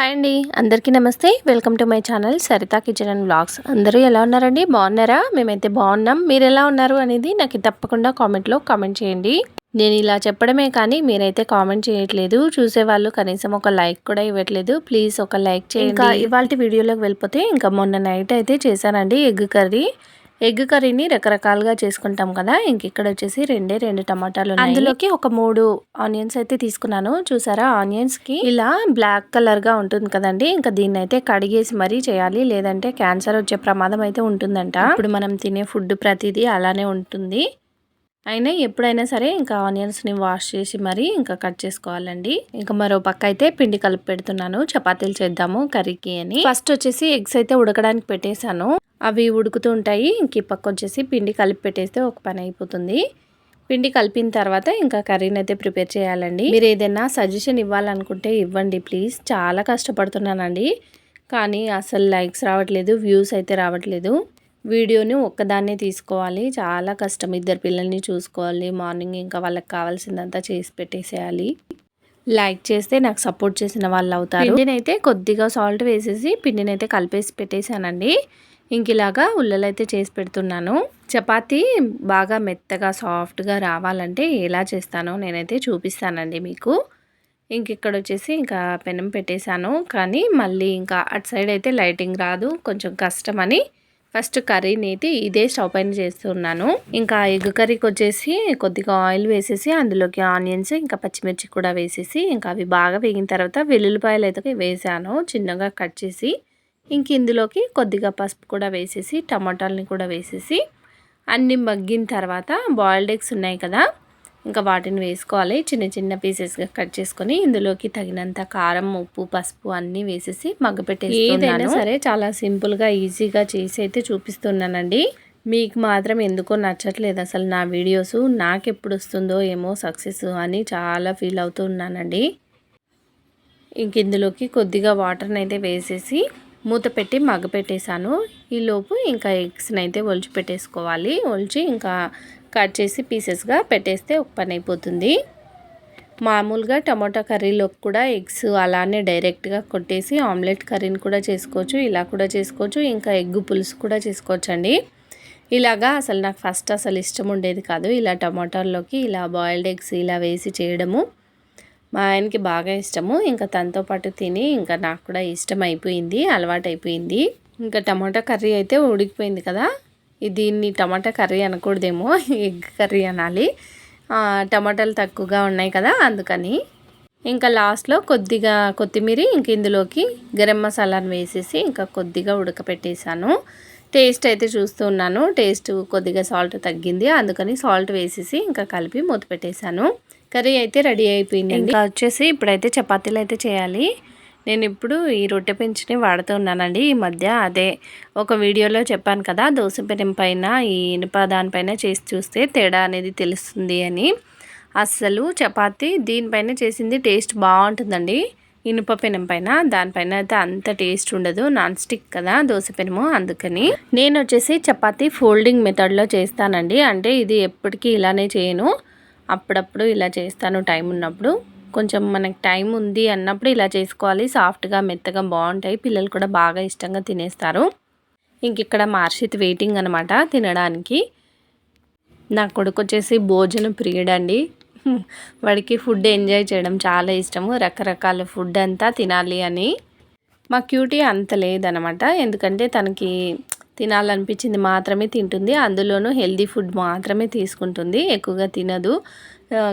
Hi అండి. అందరికీ నమస్తే. Welcome to my channel Saritha kitchen and blogs అందరూ ఎలా ఉన్నారండి? బాగున్నారా? మేమైతే బాగున్నాం. మీరు ఎలా ఉన్నారు అనేది నాకు తప్పకుండా కామెంట్లో కామెంట్ చేయండి. నేను ఇలా చెప్పడమే కానీ మీరైతే కామెంట్ చేయట్లేదు. చూసేవాళ్ళు కనీసం ఒక లైక్ కూడా ఇవ్వట్లేదు. ప్లీజ్ ఒక లైక్ చేయండి. ఇంకా ఇవాళ వీడియోలోకి వెళ్ళిపోతే ఇంకా మొన్న నైట్ అయితే చేశానండి ఎగ్ కర్రీ. ఎగ్ కర్రీని రకరకాలుగా చేసుకుంటాం కదా. ఇంక ఇక్కడ వచ్చేసి రెండే రెండు టమాటాలు అందులోకి ఒక మూడు ఆనియన్స్ అయితే తీసుకున్నాను. చూసారా? ఆనియన్స్కి ఇలా బ్లాక్ కలర్గా ఉంటుంది కదండి. ఇంకా దీన్ని అయితే కడిగేసి మరీ చేయాలి. లేదంటే క్యాన్సర్ వచ్చే ప్రమాదం అయితే ఉంటుందంట. ఇప్పుడు మనం తినే ఫుడ్ ప్రతిదీ అలానే ఉంటుంది. అయినా ఎప్పుడైనా సరే ఇంకా ఆనియన్స్ని వాష్ చేసి మరీ ఇంకా కట్ చేసుకోవాలండి. ఇంకా మరో పక్క అయితే పిండి కలిపి పెడుతున్నాను. చపాతీలు చేద్దాము కర్రీకి అని. ఫస్ట్ వచ్చేసి ఎగ్స్ అయితే ఉడకడానికి పెట్టేశాను. అవి ఉడుకుతూ ఉంటాయి. ఇంక ఈ పక్క వచ్చేసి పిండి కలిపి పెట్టేస్తే ఒక పని అయిపోతుంది. పిండి కలిపిన తర్వాత ఇంకా కర్రీని అయితే ప్రిపేర్ చేయాలండి. మీరు ఏదైనా సజెషన్ ఇవ్వాలనుకుంటే ఇవ్వండి ప్లీజ్. చాలా కష్టపడుతున్నానండి. కానీ అసలు లైక్స్ రావట్లేదు వ్యూస్ అయితే రావట్లేదు. వీడియోని ఒక్కదాన్నే తీసుకోవాలి. చాలా కష్టం ఇద్దరు పిల్లల్ని చూసుకోవాలి. మార్నింగ్ ఇంకా వాళ్ళకి కావాల్సిందంతా చేసి పెట్టేసేయాలి. లైక్ చేస్తే నాకు సపోర్ట్ చేసిన వాళ్ళు అవుతారు. పిండినైతే కొద్దిగా సాల్ట్ వేసేసి పిండినైతే కలిపేసి పెట్టేశానండి. ఇంక ఇలాగా ఉల్లలైతే చేసి పెడుతున్నాను. చపాతి బాగా మెత్తగా సాఫ్ట్గా రావాలంటే ఎలా చేస్తానో నేనైతే చూపిస్తానండి మీకు. ఇంక ఇక్కడ వచ్చేసి ఇంకా పెనం పెట్టేశాను. కానీ మళ్ళీ ఇంకా అటు సైడ్ అయితే లైటింగ్ రాదు. కొంచెం కష్టమని ఫస్ట్ కర్రీని అయితే ఇదే స్టవ్ పైన చేస్తున్నాను. ఇంకా ఎగ్ కర్రీకి వచ్చేసి కొద్దిగా ఆయిల్ వేసేసి అందులోకి ఆనియన్స్ ఇంకా పచ్చిమిర్చి కూడా వేసేసి ఇంకా అవి బాగా వేగిన తర్వాత వెల్లుల్లిపాయలు అయితే వేసాను చిన్నగా కట్ చేసి. ఇంక ఇందులోకి కొద్దిగా పసుపు కూడా వేసేసి టమాటాలని కూడా వేసేసి అన్ని మగ్గిన తర్వాత బాయిల్డ్ ఎగ్స్ ఉన్నాయి కదా ఇంకా వాటిని వేసుకోవాలి. చిన్న చిన్న పీసెస్గా కట్ చేసుకొని ఇందులోకి తగినంత కారం ఉప్పు పసుపు అన్నీ వేసేసి మగ్గపెట్టేసి ఏదైనా సరే చాలా సింపుల్గా ఈజీగా చేసి అయితే చూపిస్తున్నానండి. మీకు మాత్రం ఎందుకో నచ్చట్లేదు అసలు నా వీడియోస్ నాకు ఎప్పుడు వస్తుందో ఏమో సక్సెస్ అని చాలా ఫీల్ అవుతూ ఉన్నానండి. ఇంక ఇందులోకి కొద్దిగా వాటర్ని అయితే వేసేసి మూత పెట్టి మగ్గ పెట్టేశాను. ఈలోపు ఇంకా ఎగ్స్ని అయితే ఒలిచి పెట్టేసుకోవాలి. ఒలిచి ఇంకా కట్ చేసి పీసెస్గా పెట్టేస్తే ఒక పని అయిపోతుంది. మామూలుగా టమాటా కర్రీలోకి కూడా ఎగ్స్ అలానే డైరెక్ట్గా కొట్టేసి ఆమ్లెట్ కర్రీని కూడా చేసుకోవచ్చు ఇలా కూడా చేసుకోవచ్చు ఇంకా ఎగ్ పులుసు కూడా చేసుకోవచ్చండి. ఇలాగా అసలు నాకు ఫస్ట్ అసలు ఇష్టం ఉండేది కాదు ఇలా టమాటాల్లోకి ఇలా బాయిల్డ్ ఎగ్స్ ఇలా వేసి చేయడము. మా ఆయనకి బాగా ఇష్టము ఇంకా తనతో పాటు తిని ఇంకా నాకు కూడా ఇష్టం అయిపోయింది అలవాటు అయిపోయింది ఇంకా టమాటా కర్రీ అయితే ఉడికిపోయింది కదా. దీన్ని టమాటా కర్రీ అనకూడదేమో ఎగ్ కర్రీ అనాలి. టమాటాలు తక్కువగా ఉన్నాయి కదా అందుకని. ఇంకా లాస్ట్లో కొద్దిగా కొత్తిమీర ఇంక ఇందులోకి గరం మసాలాను వేసేసి ఇంకా కొద్దిగా ఉడకపెట్టేశాను. టేస్ట్ అయితే చూస్తూ ఉన్నాను. టేస్ట్ కొద్దిగా సాల్ట్ తగ్గింది అందుకని సాల్ట్ వేసేసి ఇంకా కలిపి మూత పెట్టేశాను. కర్రీ అయితే రెడీ అయిపోయింది ఇంకా వచ్చేసి ఇప్పుడైతే చపాతీలు అయితే చేయాలి. నేను ఇప్పుడు ఈ రొట్టె పెంచుని వాడుతూ ఉన్నానండి. ఈ మధ్య అదే ఒక వీడియోలో చెప్పాను కదా దోశ పెనం పైన ఈ ఇనుప దానిపైన చేసి చూస్తే తేడా అనేది తెలుస్తుంది అని. అస్సలు చపాతి దీనిపైన చేసింది టేస్ట్ బాగుంటుందండి. ఇనుప పెనం పైన దానిపైన అయితే అంత టేస్ట్ ఉండదు. నాన్ స్టిక్ కదా దోశ పెనము అందుకని. నేను వచ్చేసి చపాతి ఫోల్డింగ్ మెథడ్లో చేస్తానండి. అంటే ఇది ఎప్పటికీ ఇలానే చేయను. అప్పుడప్పుడు ఇలా చేస్తాను టైం ఉన్నప్పుడు. కొంచెం మనకు టైం ఉంది అన్నప్పుడు ఇలా చేసుకోవాలి. సాఫ్ట్గా మెత్తగా బాగుంటాయి. పిల్లలు కూడా బాగా ఇష్టంగా తినేస్తారు. ఇంక ఇక్కడ మార్షిత్ వెయిటింగ్ అనమాట తినడానికి. నా కొడుకు వచ్చేసి భోజనం ప్రియుడండి. వాడికి ఫుడ్ ఎంజాయ్ చేయడం చాలా ఇష్టము రకరకాల ఫుడ్ అంతా తినాలి అని. మా క్యూటీ అంత లేదనమాట ఎందుకంటే తనకి తినాలనిపించింది మాత్రమే తింటుంది. అందులోనూ హెల్దీ ఫుడ్ మాత్రమే తీసుకుంటుంది. ఎక్కువగా తినదు.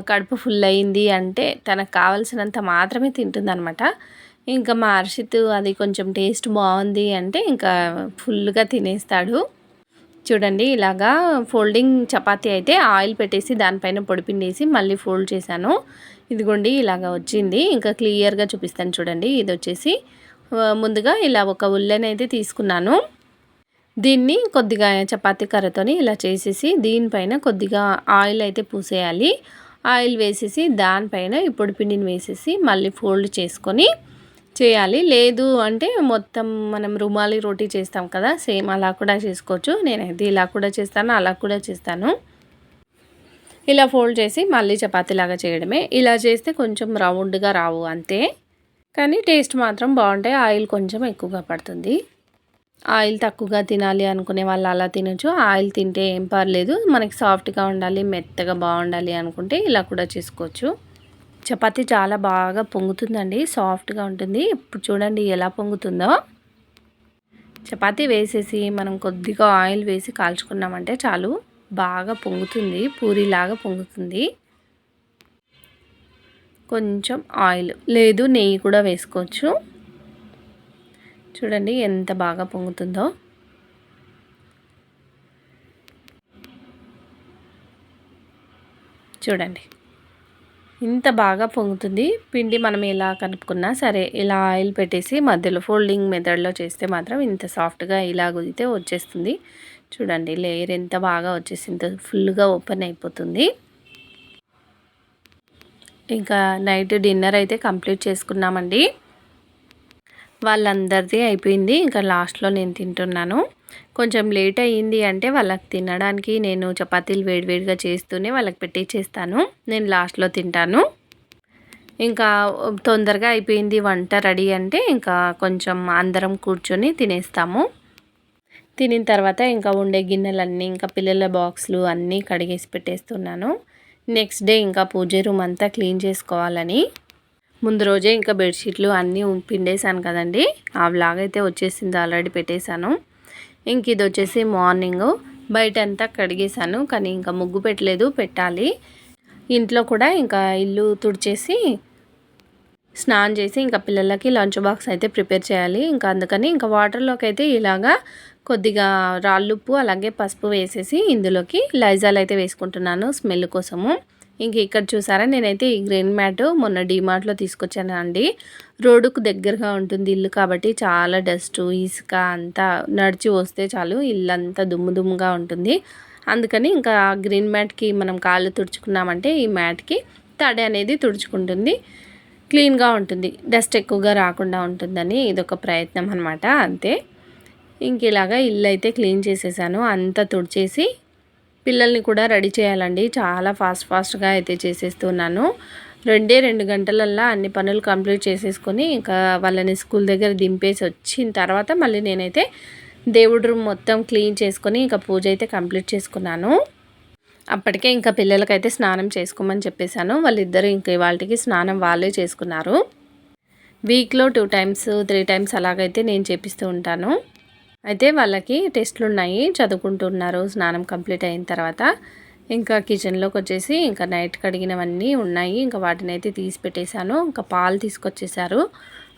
కడుపు ఫుల్ అయింది అంటే తనకు కావాల్సినంత మాత్రమే తింటుంది అనమాట ఇంకా మా హర్షిత్ అది కొంచెం టేస్ట్ బాగుంది అంటే ఇంకా ఫుల్గా తినేస్తాడు. చూడండి ఇలాగా ఫోల్డింగ్ చపాతీ అయితే ఆయిల్ పెట్టేసి దానిపైన పొడిపిండేసి మళ్ళీ ఫోల్డ్ చేశాను. ఇదిగోండి ఇలాగా వచ్చింది. ఇంకా క్లియర్గా చూపిస్తాను చూడండి. ఇది వచ్చేసి ముందుగా ఇలా ఒక ఉల్లెనైతే తీసుకున్నాను. దీన్ని కొద్దిగా చపాతీ కర్రతోని ఇలా చేసేసి దీనిపైన కొద్దిగా ఆయిల్ అయితే పూసేయాలి. ఆయిల్ వేసేసి దానిపైన ఇప్పుడు పిండిని వేసేసి మళ్ళీ ఫోల్డ్ చేసుకొని చేయాలి. లేదు అంటే మొత్తం మనం రుమాలి రోటీ చేస్తాం కదా సేమ్ అలా కూడా చేసుకోవచ్చు. నేనైతే ఇలా కూడా చేస్తాను అలా కూడా చేస్తాను. ఇలా ఫోల్డ్ చేసి మళ్ళీ చపాతీలాగా చేయడమే. ఇలా చేస్తే కొంచెం రౌండ్గా రావు అంతే. కానీ టేస్ట్ మాత్రం బాగుంటాయి ఆయిల్ కొంచెం ఎక్కువగా పడుతుంది. ఆయిల్ తక్కువగా తినాలి అనుకునే వాళ్ళు అలా తినచ్చు. ఆయిల్ తింటే ఏం పర్లేదు. మనకి సాఫ్ట్గా ఉండాలి మెత్తగా బాగుండాలి అనుకుంటే ఇలా కూడా చేసుకోవచ్చు. చపాతి చాలా బాగా పొంగుతుందండి. సాఫ్ట్గా ఉంటుంది. ఇప్పుడు చూడండి ఎలా పొంగుతుందో. చపాతి వేసేసి మనం కొద్దిగా ఆయిల్ వేసి కాల్చుకున్నామంటే చాలు. బాగా పొంగుతుంది. పూరిలాగా పొంగుతుంది. కొంచెం ఆయిల్. లేదు నెయ్యి కూడా వేసుకోవచ్చు. చూడండి ఎంత బాగా పొంగుతుందో. చూడండి. ఇంత బాగా పొంగుతుంది. పిండి మనం ఎలా కలుపుకున్నా సరే ఇలా ఆయిల్ పెట్టేసి మధ్యలో ఫోల్డింగ్ మెథడ్లో చేస్తే మాత్రం ఇంత సాఫ్ట్గా ఇలా కుదితే వచ్చేస్తుంది. చూడండి లేయర్ ఎంత బాగా వచ్చేసి ఇంత ఫుల్గా ఓపెన్ అయిపోతుంది. ఇంకా నైట్ డిన్నర్ అయితే కంప్లీట్ చేసుకున్నామండి. వాళ్ళందరిది అయిపోయింది. ఇంకా లాస్ట్లో నేను తింటున్నాను. కొంచెం లేట్ అయ్యింది అంటే వాళ్ళకి తినడానికి నేను చపాతీలు వేడివేడిగా చేస్తూనే వాళ్ళకి పెట్టించేస్తాను నేను లాస్ట్లో తింటాను. ఇంకా తొందరగా అయిపోయింది వంట రెడీ అంటే ఇంకా కొంచెం అందరం కూర్చొని తినేస్తాము. తినిన తర్వాత ఇంకా ఉండే గిన్నెలన్నీ ఇంకా పిల్లల బాక్స్లు అన్నీ కడిగేసి పెట్టేస్తున్నాను. నెక్స్ట్ డే ఇంకా పూజ రూమ్ అంతా క్లీన్ చేసుకోవాలని. ముందు రోజే ఇంకా బెడ్షీట్లు అన్నీ పిండేశాను కదండి. ఆ వ్లాగ్ అయితే వచ్చేసింది ఆల్రెడీ పెట్టేశాను. ఇంక ఇది వచ్చేసి మార్నింగ్. బయట అంతా కడిగేశాను కానీ ఇంకా ముగ్గు పెట్టలేదు పెట్టాలి. ఇంట్లో కూడా ఇంకా ఇల్లు తుడిచేసి స్నానం చేసి ఇంకా పిల్లలకి లంచ్ బాక్స్ అయితే ప్రిపేర్ చేయాలి. ఇంకా అందుకని ఇంకా వాటర్లోకి అయితే ఇలాగా కొద్దిగా రాళ్ళుప్పు అలాగే పసుపు వేసేసి ఇందులోకి లైజాల్ అయితే వేసుకుంటున్నాను స్మెల్ కోసము. ఇంక ఇక్కడ చూసారా నేనైతే ఈ గ్రీన్ మ్యాట్ మొన్న డీమార్ట్లో తీసుకొచ్చాను అండి. రోడ్డుకు దగ్గరగా ఉంటుంది ఇల్లు కాబట్టి చాలా డస్ట్ ఇసుక అంతా నడిచి వస్తే చాలు ఇల్లు అంతా దుమ్ము దుమ్ముగా ఉంటుంది. అందుకని ఇంకా గ్రీన్ మ్యాట్కి మనం కాళ్ళు తుడుచుకున్నామంటే ఈ మ్యాట్కి తడి అనేది తుడుచుకుంటుంది. క్లీన్గా ఉంటుంది. డస్ట్ ఎక్కువగా రాకుండా ఉంటుందని ఇదొక ప్రయత్నం అనమాట అంతే. ఇంక ఇలాగా ఇల్లు అయితే క్లీన్ చేసేసాను. అంతా తుడిచేసి పిల్లల్ని కూడా రెడీ చేయాలండి. చాలా ఫాస్ట్ ఫాస్ట్గా అయితే చేసేస్తున్నాను. రెండే రెండు గంటలల్లా అన్ని పనులు కంప్లీట్ చేసేసుకొని ఇంకా వాళ్ళని స్కూల్ దగ్గర దింపేసి వచ్చిన తర్వాత మళ్ళీ నేనైతే దేవుడి రూమ్ మొత్తం క్లీన్ చేసుకొని ఇంకా పూజ అయితే కంప్లీట్ చేసుకున్నాను. అప్పటికే ఇంకా పిల్లలకైతే స్నానం చేసుకోమని చెప్పేశాను. వాళ్ళిద్దరూ ఇంకా ఇవాళకి స్నానం వాళ్ళే చేసుకున్నారు. వీక్లో టూ టైమ్స్ త్రీ టైమ్స్ అలాగైతే నేను చేపిస్తూ ఉంటాను. అయితే వాళ్ళకి టెస్ట్లు ఉన్నాయి చదువుకుంటున్నారు స్నానం కంప్లీట్ అయిన తర్వాత ఇంకా కిచెన్లోకి వచ్చేసి ఇంకా నైట్ కడిగినవన్నీ ఉన్నాయి. ఇంకా వాటిని అయితే తీసి పెట్టేశాను. ఇంకా పాలు తీసుకొచ్చేసారు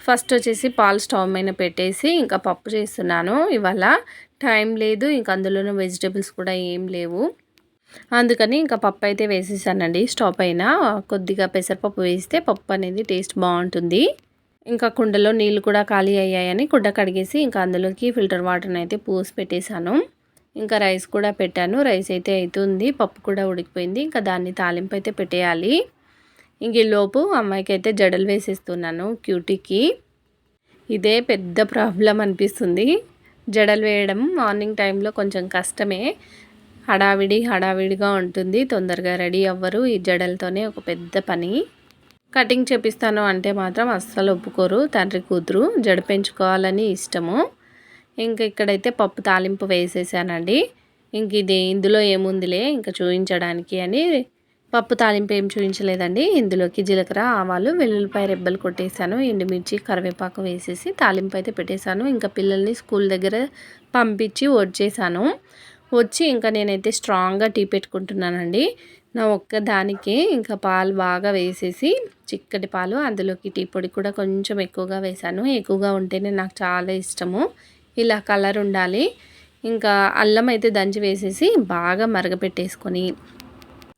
ఫస్ట్ వచ్చేసి పాలు స్టవ్ మీద పెట్టేసి ఇంకా పప్పు చేస్తున్నాను. ఇవాళ టైం లేదు. ఇంకా అందులోనూ వెజిటేబుల్స్ కూడా ఏం లేవు. అందుకని ఇంకా పప్పు అయితే వేసేసానండి. స్టవ్ పైన కొద్దిగా పెసరపప్పు వేస్తే పప్పు అనేది టేస్ట్ బాగుంటుంది. ఇంకా కుండలో నీళ్ళు కూడా ఖాళీ అయ్యాయని కుండ కడిగేసి ఇంకా అందులోకి ఫిల్టర్ వాటర్ని అయితే పూసి పెట్టేశాను. ఇంకా రైస్ కూడా పెట్టాను. రైస్ అయితే అవుతుంది పప్పు కూడా ఉడికిపోయింది. ఇంకా దాన్ని తాలింపు అయితే పెట్టేయాలి. ఇంక లోపు అమ్మాయికి అయితే జడలు వేసేస్తున్నాను క్యూటీకి. ఇదే పెద్ద ప్రాబ్లం అనిపిస్తుంది. జడలు వేయడం మార్నింగ్ టైంలో కొంచెం కష్టమే. హడావిడి హడావిడిగా ఉంటుంది. తొందరగా రెడీ అవ్వరు. ఈ జడలతోనే ఒక పెద్ద పని. కటింగ్ చేపిస్తాను అంటే మాత్రం అస్సలు ఒప్పుకోరు. తండ్రి కూతురు జడ పెంచుకోవాలని ఇష్టము. ఇంక ఇక్కడైతే పప్పు తాలింపు వేసేసానండి. ఇంక ఇది ఇందులో ఏముందిలే ఇంకా చూపించడానికి అని పప్పు తాలింపు ఏం చూపించలేదండి ఇందులోకి జీలకర్ర ఆవాలు వెల్లుల్లిపాయ రెబ్బలు కొట్టేశాను ఎండుమిర్చి కరివేపాకు వేసేసి తాలింపు అయితే పెట్టేశాను. ఇంకా పిల్లల్ని స్కూల్ దగ్గర పంపించి వచ్చేసాను వచ్చి ఇంకా నేనైతే స్ట్రాంగ్గా టీ పెట్టుకుంటున్నానండి. నా ఒక్క దానికే ఇంకా పాలు బాగా వేసేసి చిక్కటి పాలు అందులోకి టీ పొడి కూడా కొంచెం ఎక్కువగా వేసాను. ఎక్కువగా ఉంటేనే నాకు చాలా ఇష్టము. ఇలా కలర్ ఉండాలి. ఇంకా అల్లం అయితే దంచి వేసేసి బాగా మరగపెట్టేసుకొని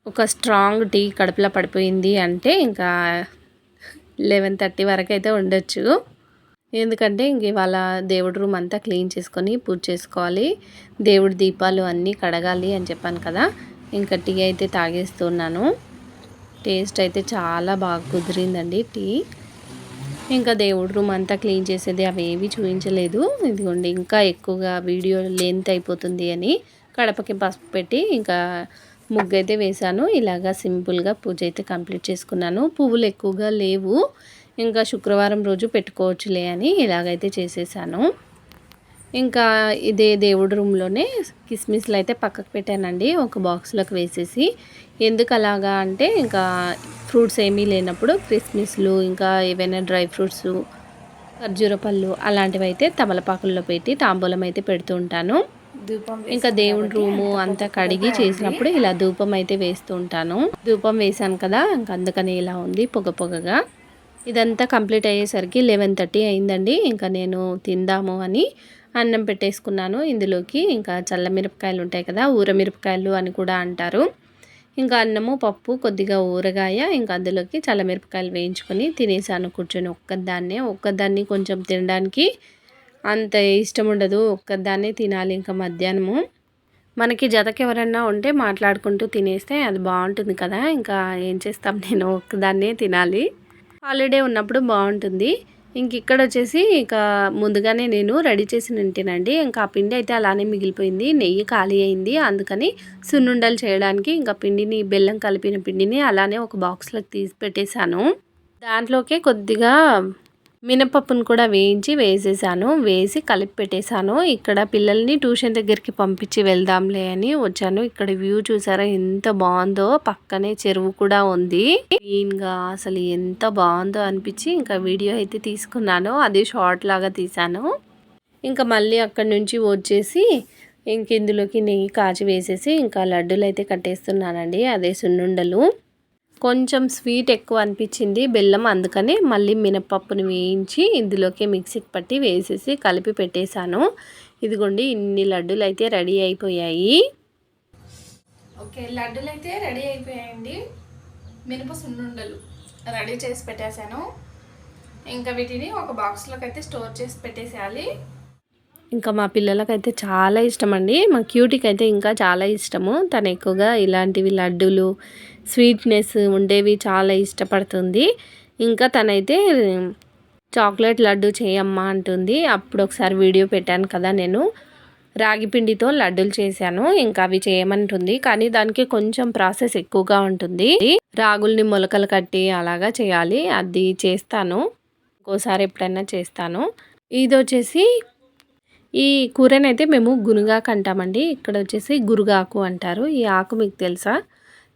ఒక స్ట్రాంగ్ టీ కడుపులో పడిపోయింది అంటే ఇంకా లెవెన్ థర్టీ వరకు అయితే ఉండొచ్చు. ఎందుకంటే ఇంక ఇవాళ దేవుడి రూమ్ అంతా క్లీన్ చేసుకొని పూజ చేసుకోవాలి. దేవుడి దీపాలు అన్నీ కడగాలి అని చెప్పాను కదా. ఇంకా టీ అయితే తాగేస్తున్నాను టేస్ట్ అయితే చాలా బాగా కుదిరిందండి టీ. ఇంకా దేవుడి రూమ్ అంతా క్లీన్ చేసేది అవి ఏవి చూపించలేదు. ఇదిగోండి ఇంకా ఎక్కువగా వీడియో లెంత్ అయిపోతుంది అని కడపకి పసుపు పెట్టి ఇంకా ముగ్గు అయితే వేశాను. ఇలాగా సింపుల్గా పూజ అయితే కంప్లీట్ చేసుకున్నాను. పువ్వులు ఎక్కువగా లేవు. ఇంకా శుక్రవారం రోజు పెట్టుకోవచ్చులే అని ఇలాగైతే చేసేసాను. ఇంకా ఇదే దేవుడి రూమ్లోనే కిస్మిస్లు అయితే పక్కకు పెట్టానండి. ఒక బాక్స్లోకి వేసేసి ఎందుకు అలాగా అంటే ఇంకా ఫ్రూట్స్ ఏమీ లేనప్పుడు క్రిస్మిస్లు ఇంకా ఏవైనా డ్రై ఫ్రూట్స్ ఖర్జూర పళ్ళు అలాంటివి అయితే తమలపాకుల్లో పెట్టి తాంబూలం అయితే పెడుతూ ఉంటాను. ఇంకా దేవుడి రూము అంతా కడిగి చేసినప్పుడు ఇలా ధూపం అయితే వేస్తూ ఉంటాను. ధూపం వేసాను కదా ఇంకా అందుకని ఇలా ఉంది పొగ పొగగా. ఇదంతా కంప్లీట్ అయ్యేసరికి లెవెన్ థర్టీ అయిందండి. ఇంకా నేను తిందాము అని అన్నం పెట్టేసుకున్నాను. ఇందులోకి ఇంకా చల్ల మిరపకాయలు ఉంటాయి కదా ఊర మిరపకాయలు అని కూడా అంటారు. ఇంకా అన్నము పప్పు కొద్దిగా ఊరగాయ ఇంకా అందులోకి చల్ల మిరపకాయలు వేయించుకొని తినేసాను కూర్చొని ఒక్కదాన్నే. ఒక్కదాన్ని కొంచెం తినడానికి అంత ఇష్టం ఉండదు. ఒక్కదాన్నే తినాలి ఇంకా మధ్యాహ్నము. మనకి జతకి ఎవరన్నా ఉంటే మాట్లాడుకుంటూ తినేస్తే అది బాగుంటుంది కదా. ఇంకా ఏం చేస్తాం? నేను ఒక్కదాన్నే తినాలి. హాలిడే ఉన్నప్పుడు బాగుంటుంది. ఇంక ఇక్కడ వచ్చేసి ఇక ముందుగానే నేను రెడీ చేసి నింటానండి ఇంకా ఆ పిండి అయితే అలానే మిగిలిపోయింది. నెయ్యి ఖాళీ అయింది. అందుకని సున్నుండలు చేయడానికి ఇంకా పిండిని బెల్లం కలిపిన పిండిని అలానే ఒక బాక్స్లోకి తీసి పెట్టేశాను. దాంట్లోకే కొద్దిగా మినపప్పును కూడా వేయించి వేసేసాను. వేసి కలిపి పెట్టేశాను. ఇక్కడ పిల్లల్ని ట్యూషన్ దగ్గరికి పంపించి వెళ్దాంలే అని వచ్చాను. ఇక్కడ వ్యూ చూసారా ఎంత బాగుందో. పక్కనే చెరువు కూడా ఉంది. క్లీన్గా అసలు ఎంత బాగుందో అనిపించి ఇంకా వీడియో అయితే తీసుకున్నాను. అది షార్ట్ లాగా తీసాను ఇంకా మళ్ళీ అక్కడి నుంచి వచ్చేసి ఇంక ఇందులోకి నెయ్యి కాచి వేసేసి ఇంకా లడ్డూలు అయితే కట్టేస్తున్నానండి. అదే సున్నుండలు. కొంచెం స్వీట్ ఎక్కువ అనిపించింది బెల్లం అందుకని మళ్ళీ మినపప్పుని వేయించి ఇందులోకి మిక్సీకి పట్టి వేసేసి కలిపి పెట్టేశాను. ఇదిగోండి ఇన్ని లడ్డూలు అయితే రెడీ అయిపోయాయి. ఓకే లడ్డూలు అయితే రెడీ అయిపోయాయండి. మినప సున్నుండలు రెడీ చేసి పెట్టేశాను. ఇంకా వీటిని ఒక బాక్స్లోకి అయితే స్టోర్ చేసి పెట్టేసేయాలి. ఇంకా మా పిల్లలకైతే చాలా ఇష్టం అండి మా క్యూటీకి అయితే ఇంకా చాలా ఇష్టము. తను ఎక్కువగా ఇలాంటివి లడ్డూలు స్వీట్నెస్ ఉండేవి చాలా ఇష్టపడుతుంది. ఇంకా తనైతే చాక్లెట్ లడ్డు చేయమ్మా అంటుంది. అప్పుడు ఒకసారి వీడియో పెట్టాను కదా నేను. రాగి పిండితో లడ్డూలు చేశాను. ఇంకా అవి చేయమంటుంది. కానీ దానికి కొంచెం ప్రాసెస్ ఎక్కువగా ఉంటుంది. రాగుల్ని మొలకలు కట్టి అలాగా చేయాలి. అది చేస్తాను. ఇంకోసారి ఎప్పుడైనా చేస్తాను. ఇది వచ్చేసి ఈ కూరనైతే మేము గునుగాకు అంటామండి. ఇక్కడ వచ్చేసి గురుగాకు అంటారు. ఈ ఆకు మీకు తెలుసా?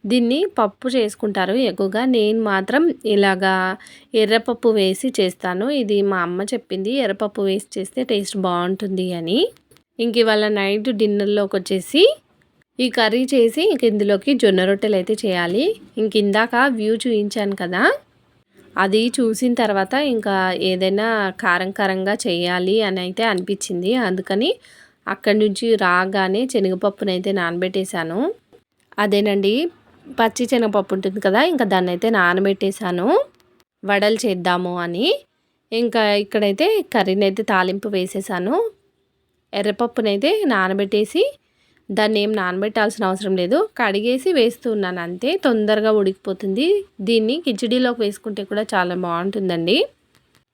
దీన్ని పప్పు చేసుకుంటారు ఎక్కువగా నేను మాత్రం ఇలాగా ఎర్రపప్పు వేసి చేస్తాను. ఇది మా అమ్మ చెప్పింది. ఎర్రపప్పు వేసి చేస్తే టేస్ట్ బాగుంటుంది అని. ఇంక ఇవాళ నైట్ డిన్నర్లోకి వచ్చేసి ఈ కర్రీ చేసి ఇంక ఇందులోకి జొన్న రొట్టెలు అయితే చేయాలి. ఇంక ఇందాక వ్యూ చూపించాను కదా. అది చూసిన తర్వాత ఇంకా ఏదైనా కారం కారంగా చేయాలి అని అయితే అనిపించింది. అందుకని అక్కడి నుంచి రాగానే శనగపప్పునైతే నానబెట్టేశాను. అదేనండి పచ్చి శనగపప్పు ఉంటుంది కదా ఇంకా దాన్ని అయితే నానబెట్టేశాను. వడలు చేద్దాము అని. ఇంకా ఇక్కడైతే కర్రీని అయితే తాలింపు వేసేసాను ఎర్రపప్పునైతే నానబెట్టేసి దాన్ని ఏం నానబెట్టాల్సిన అవసరం లేదు. కడిగేసి వేస్తున్నాను అంతే. తొందరగా ఉడికిపోతుంది. దీన్ని కిచడీలోకి వేసుకుంటే కూడా చాలా బాగుంటుందండి.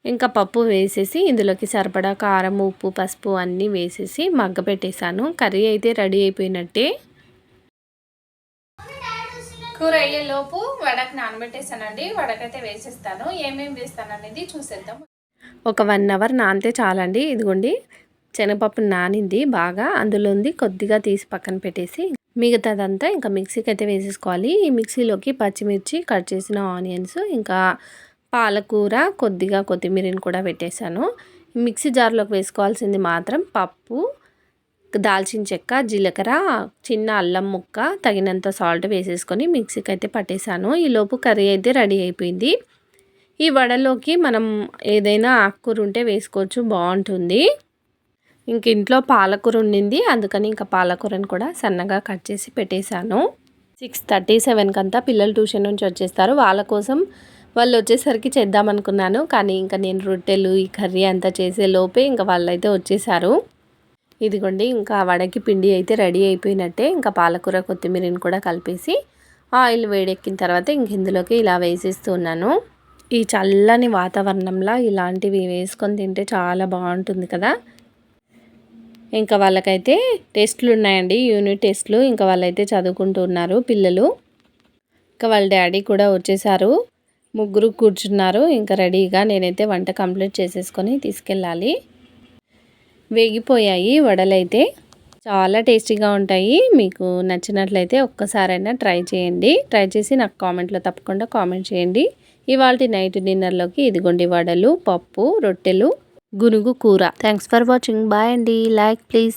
ఇంకా పప్పు వేసేసి ఇందులోకి సరిపడా కారం ఉప్పు పసుపు అన్నీ వేసేసి మగ్గ పెట్టేశాను కర్రీ అయితే రెడీ అయిపోయినట్టే. కూర అయ్యేలోపు వడకు నానబెట్టేసానండి వడకైతే వేసేస్తాను. ఏమేమి వేస్తాను అనేది చూసేద్దాం. ఒక వన్ అవర్ నానితే చాలండి. ఇదిగోండి. శనగపప్పు నానింది బాగా అందులో ఉంది కొద్దిగా తీసి పక్కన పెట్టేసి మిగతాదంతా ఇంకా మిక్సీకి అయితే వేసేసుకోవాలి. ఈ మిక్సీలోకి పచ్చిమిర్చి కట్ చేసిన ఆనియన్స్ ఇంకా పాలకూర కొద్దిగా కొత్తిమీరని కూడా పెట్టేశాను. మిక్సీ జార్లోకి వేసుకోవాల్సింది మాత్రం పప్పు దాల్చిన చెక్క జీలకర్ర చిన్న అల్లం ముక్క తగినంత సాల్ట్ వేసేసుకొని మిక్సీకి అయితే పట్టేశాను ఈలోపు కర్రీ అయితే రెడీ అయిపోయింది. ఈ వడలోకి మనం ఏదైనా ఆకుకూర ఉంటే వేసుకోవచ్చు బాగుంటుంది. ఇంక ఇంట్లో పాలకూర ఉండింది. అందుకని ఇంకా పాలకూరని కూడా సన్నగా కట్ చేసి పెట్టేశాను. సిక్స్ థర్టీ సెవెన్కి అంతా పిల్లలు ట్యూషన్ నుంచి వచ్చేస్తారు. వాళ్ళ కోసం వాళ్ళు వచ్చేసరికి చేద్దామనుకున్నాను కానీ ఇంకా నేను రొట్టెలు ఈ కర్రీ అంతా చేసే లోపే ఇంకా వాళ్ళైతే వచ్చేసారు ఇదిగోండి ఇంకా వడకి పిండి అయితే రెడీ అయిపోయినట్టే ఇంకా పాలకూర కొత్తిమీరని కూడా కలిపేసి ఆయిల్ వేడెక్కిన తర్వాత ఇంక ఇందులోకి ఇలా వేసేస్తున్నాను ఈ చల్లని వాతావరణంలో ఇలాంటివి వేసుకొని తింటే చాలా బాగుంటుంది కదా. ఇంకా వాళ్ళకైతే టెస్ట్లు ఉన్నాయండి యూనిట్ టెస్ట్లు. ఇంకా వాళ్ళైతే చదువుకుంటూ ఉన్నారు పిల్లలు. ఇంకా వాళ్ళ డాడీ కూడా వచ్చేసారు. ముగ్గురు కూర్చున్నారు. ఇంకా రెడీగా నేనైతే వంట కంప్లీట్ చేసేసుకొని తీసుకెళ్ళాలి. వేగిపోయాయి వడలైతే. చాలా టేస్టీగా ఉంటాయి. మీకు నచ్చినట్లయితే ఒక్కసారైనా ట్రై చేయండి. ట్రై చేసి నాకు కామెంట్లో తప్పకుండా కామెంట్ చేయండి. ఇవాళ నైట్ డిన్నర్లోకి ఇదిగోండి వడలు పప్పు రొట్టెలు. గునుగు కూర. థ్యాంక్స్ ఫర్ వాచింగ్ బాయ్ అండి. Like please